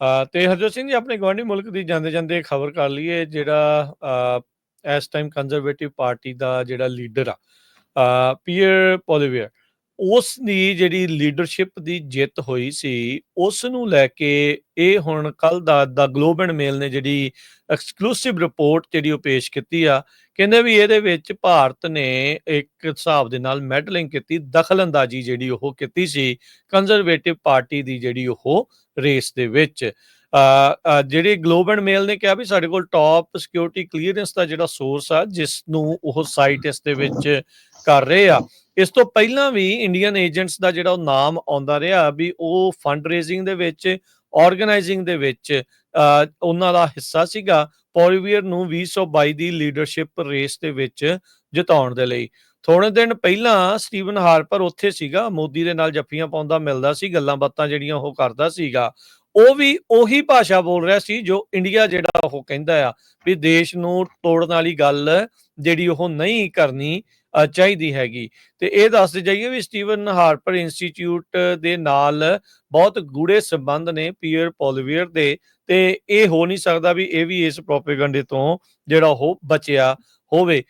ਅ, ਤੇ ਹਰਜੋਤ ਸਿੰਘ ਜੀ ਆਪਣੇ ਗਵਾਂਢੀ ਮੁਲਕ ਦੀ ਜਾਂਦੇ ਜਾਂਦੇ ਖਬਰ ਕਰ ਲਈਏ ਜਿਹੜਾ ਇਸ ਟਾਈਮ ਕੰਜ਼ਰਵੇਟਿਵ ਪਾਰਟੀ ਦਾ ਜਿਹੜਾ ਲੀਡਰ ਆ ਪੀਅਰ ਪੋਲੀਵੀਅਰ ਉਸ ਦੀ ਜਿਹੜੀ ਲੀਡਰਸ਼ਿਪ ਦੀ ਜਿੱਤ ਹੋਈ ਸੀ ਉਸ ਨੂੰ ਲੈ ਕੇ ਇਹ ਹੁਣ ਕੱਲ ਦਾ ਦਾ ਗਲੋਬ ਐਂਡ ਮੇਲ ਨੇ ਜਿਹੜੀ ਐਕਸਕਲੂਸਿਵ ਰਿਪੋਰਟ ਜਿਹੜੀ ਉਹ ਪੇਸ਼ ਕੀਤੀ ਆ, ਕਹਿੰਦੇ ਵੀ ਇਹਦੇ ਵਿੱਚ ਭਾਰਤ ਨੇ ਇੱਕ ਹਿਸਾਬ ਦੇ ਨਾਲ ਮੈਡਲਿੰਗ ਕੀਤੀ, ਦਖਲਅੰਦਾਜ਼ੀ ਜਿਹੜੀ ਉਹ ਕੀਤੀ ਸੀ ਕੰਜ਼ਰਵੇਟਿਵ ਪਾਰਟੀ ਦੀ ਜਿਹੜੀ ਉਹ ਰੇਸ ਦੇ ਵਿੱਚ। ਜਿਹੜੇ ਗਲੋਬ ਐਂਡ ਮੇਲ ਨੇ ਕਿਹਾ ਵੀ ਸਾਡੇ ਕੋਲ ਟਾਪ ਸਿਕਿਉਰਿਟੀ ਕਲੀਅਰੈਂਸ ਦਾ ਜਿਹੜਾ ਸੋਰਸ ਆ ਜਿਸ ਨੂੰ ਉਹ ਸਾਈਟ ਇਸ ਦੇ ਵਿੱਚ ਕਰ ਰਹੇ ਆ, ਇਸ ਤੋਂ ਪਹਿਲਾਂ ਵੀ ਇੰਡੀਅਨ ਏਜੰਟਸ ਦਾ ਜਿਹੜਾ ਉਹ ਨਾਮ ਆਉਂਦਾ ਰਿਹਾ ਵੀ ਉਹ ਫੰਡ ਰੇਜ਼ਿੰਗ ਦੇ ਵਿੱਚ ਆਰਗੇਨਾਈਜ਼ਿੰਗ ਦੇ ਵਿੱਚ ਉਹਨਾਂ ਦਾ ਹਿੱਸਾ ਸੀਗਾ ਪੋਲੀਵੀਅਰ ਨੂੰ 2022 ਦੀ ਲੀਡਰਸ਼ਿਪ ਰੇਸ ਦੇ ਵਿੱਚ ਜਿਤਾਉਣ ਦੇ ਲਈ। ਥੋੜੇ ਦਿਨ ਪਹਿਲਾਂ ਸਟੀਵਨ ਹਾਰਪਰ ਉੱਥੇ ਸੀਗਾ, ਮੋਦੀ ਦੇ ਨਾਲ ਜੱਫੀਆਂ ਪਾਉਂਦਾ ਮਿਲਦਾ ਸੀ, ਗੱਲਾਂ ਬਾਤਾਂ ਜਿਹੜੀਆਂ ਉਹ ਕਰਦਾ ਸੀਗਾ। ਉਹ ਵੀ ਉਹੀ ਭਾਸ਼ਾ ਬੋਲ ਰਿਹਾ ਸੀ ਜੋ ਇੰਡੀਆ ਜਿਹੜਾ ਉਹ ਕਹਿੰਦਾ ਆ ਵੀ ਦੇਸ਼ ਨੂੰ ਤੋੜਨ ਵਾਲੀ ਗੱਲ ਜਿਹੜੀ ਉਹ ਨਹੀਂ ਕਰਨੀ ਚਾਹੀਦੀ ਹੈਗੀ। ਤੇ ਇਹ ਦੱਸਦੇ ਜਾਈਏ ਵੀ ਸਟੀਵਨ ਹਾਰਪਰ ਇੰਸਟੀਚਿਊਟ ਦੇ ਨਾਲ ਬਹੁਤ ਗੂੜੇ ਸੰਬੰਧ ਨੇ ਪੀਅਰ ਪੋਲੀਵੀਅਰ ਦੇ ਤੇ ਇਹ ਹੋ ਨਹੀਂ ਸਕਦਾ ਵੀ ਇਹ ਵੀ ਇਸ ਪ੍ਰੋਪੇਗੈਂਡੇ ਤੋਂ ਜਿਹੜਾ ਉਹ ਬਚਿਆ ਹੋਵੇ।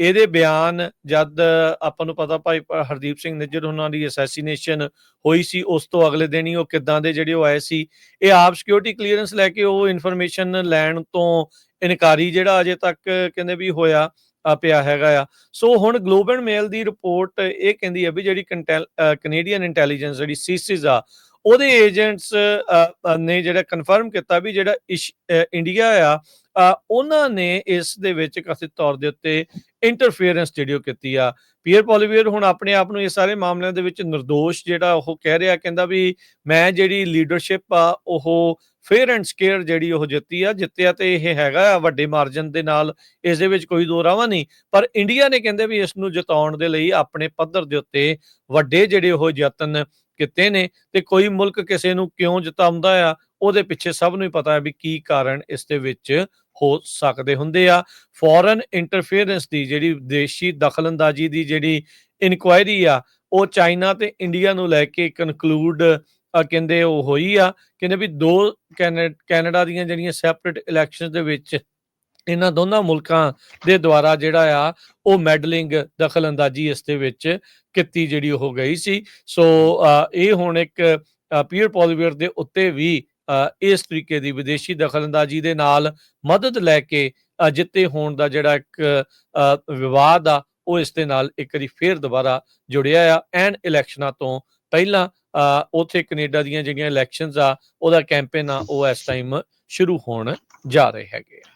ਇਹਦੇ ਬਿਆਨ ਜਦ ਆਪਾਂ ਨੂੰ ਪਤਾ ਭਾਈ ਹਰਦੀਪ ਸਿੰਘ ਨਿੱਜਰ ਉਹਨਾਂ ਦੀ ਅਸੈਸੀਨੇਸ਼ਨ ਹੋਈ ਸੀ, ਉਸ ਤੋਂ ਅਗਲੇ ਦਿਨ ਹੀ ਉਹ ਕਿੱਦਾਂ ਦੇ ਜਿਹੜੇ ਉਹ ਆਏ ਸੀ, ਇਹ ਆਪ ਸਿਕਿਉਰਿਟੀ ਕਲੀਅਰੈਂਸ ਲੈ ਕੇ ਉਹ ਇਨਫੋਰਮੇਸ਼ਨ ਲੈਣ ਤੋਂ ਇਨਕਾਰੀ ਜਿਹੜਾ ਅਜੇ ਤੱਕ ਕਹਿੰਦੇ ਵੀ ਹੋਇਆ ਪਿਆ ਹੈਗਾ ਆ। ਸੋ ਹੁਣ ਗਲੋਬਲ ਮੇਲ ਦੀ ਰਿਪੋਰਟ ਇਹ ਕਹਿੰਦੀ ਹੈ ਵੀ ਜਿਹੜੀ ਕੈਨੇਡੀਅਨ ਇੰਟੈਲੀਜੈਂਸ ਜਿਹੜੀ ਸੀਸਿਸ ਆ ਉਹਦੇ ਏਜੰਟਸ ਨੇ ਜਿਹੜਾ ਕਨਫਰਮ ਕੀਤਾ ਵੀ ਜਿਹੜਾ ਇੰਡੀਆ ਆ ਉਹਨਾਂ ਨੇ ਇਸ ਦੇ ਵਿੱਚ ਕਥਿਤ ਤੌਰ ਦੇ ਉੱਤੇ ਇੰਟਰਫੇਰੈਂਸ ਜਿਹੜੀ ਉਹ ਕੀਤੀ ਆ। ਪੀਅਰ ਪੋਲੀਵੀਅਰ ਹੁਣ ਆਪਣੇ ਆਪ ਨੂੰ ਇਹ ਸਾਰੇ ਮਾਮਲਿਆਂ ਦੇ ਵਿੱਚ નિર્ਦੋਸ਼ ਜਿਹੜਾ ਉਹ ਕਹਿ ਰਿਹਾ, ਕਹਿੰਦਾ ਵੀ ਮੈਂ ਜਿਹੜੀ ਲੀਡਰਸ਼ਿਪ ਆ, ਉਹ ਫੇਅਰ ਐਂਡ ਸਕੇਅਰ ਜਿਹੜੀ ਉਹ ਜਿੱਤੀ ਆ, ਜਿੱਤਿਆ ਤੇ ਇਹ ਹੈਗਾ ਆ, ਵੱਡੇ ਮਾਰਜਨ ਦੇ ਨਾਲ ਇਸ ਦੇ ਵਿੱਚ ਕੋਈ ਦੋ ਰਾਵਾ ਨਹੀਂ। ਪਰ ਇੰਡੀਆ ਨੇ ਕਹਿੰਦੇ ਵੀ ਇਸ ਨੂੰ ਜਿਤਾਉਣ ਦੇ ਲਈ ਆਪਣੇ ਪੱਧਰ ਦੇ ਉੱਤੇ ਵੱਡੇ ਜਿਹੜੇ ਉਹ ਯਤਨ ਕੀਤੇ ਨੇ ਤੇ ਕੋਈ ਮੁਲਕ ਕਿਸੇ ਨੂੰ ਕਿਉਂ ਜਿਤਾਉਂਦਾ ਆ, ਉਹਦੇ ਪਿੱਛੇ ਸਭ ਨੂੰ ਹੀ ਪਤਾ ਹੈ ਵੀ ਕੀ ਕਾਰਨ ਇਸ ਦੇ ਵਿੱਚ ਹੋ ਸਕਦੇ ਹੁੰਦੇ ਆ। ਫੋਰਨ ਇੰਟਰਫੇਰੈਂਸ ਦੀ ਜਿਹੜੀ ਵਿਦੇਸ਼ੀ ਦਖਲਅੰਦਾਜ਼ੀ ਦੀ ਜਿਹੜੀ ਇਨਕੁਆਇਰੀ ਆ, ਉਹ ਚਾਈਨਾ ਤੇ ਇੰਡੀਆ ਨੂੰ ਲੈ ਕੇ ਕਨਕਲੂਡ ਕਹਿੰਦੇ ਉਹ ਹੋਈ ਆ, ਕਹਿੰਦੇ ਵੀ ਦੋ ਕੈਨੇ- ਕੈਨੇਡਾ ਦੀਆਂ ਜਿਹੜੀਆਂ ਸੈਪਰੇਟ ਇਲੈਕਸ਼ਨਸ ਦੇ ਵਿੱਚ ਇਹਨਾਂ ਦੋਨਾਂ ਮੁਲਕਾਂ ਦੇ ਦੁਆਰਾ ਜਿਹੜਾ ਆ ਉਹ ਮੈਡਲਿੰਗ ਦਖਲਅੰਦਾਜ਼ੀ ਇਸ ਦੇ ਵਿੱਚ ਕੀਤੀ ਜਿਹੜੀ ਉਹ ਗਈ ਸੀ। ਸੋ ਇਹ ਹੁਣ ਇੱਕ ਪੀਅਰ ਪੋਲੀਵੀਅਰ ਦੇ ਉੱਤੇ ਵੀ ਇਸ ਤਰੀਕੇ ਦੀ ਵਿਦੇਸ਼ੀ ਦਖਲਅੰਦਾਜ਼ੀ ਦੇ ਨਾਲ ਮਦਦ ਲੈ ਕੇ ਜਿੱਤੇ ਹੋਣ ਦਾ ਜਿਹੜਾ ਇੱਕ ਵਿਵਾਦ ਆ ਉਹ ਇਸ ਦੇ ਨਾਲ ਇੱਕ ਵਾਰੀ ਫੇਰ ਦੁਬਾਰਾ ਜੁੜਿਆ ਆ। ਐਨ ਇਲੈਕਸ਼ਨਾਂ ਤੋਂ ਪਹਿਲਾਂ ਅ, ਉੱਥੇ ਕੈਨੇਡਾ ਦੀਆਂ ਜਿਹੜੀਆਂ ਇਲੈਕਸ਼ਨਸ ਆ ਉਹਦਾ ਕੈਂਪੇਨ ਆ ਉਹ ਇਸ ਟਾਈਮ ਸ਼ੁਰੂ ਹੋਣ ਜਾ ਰਹੇ ਹੈਗੇ ਆ।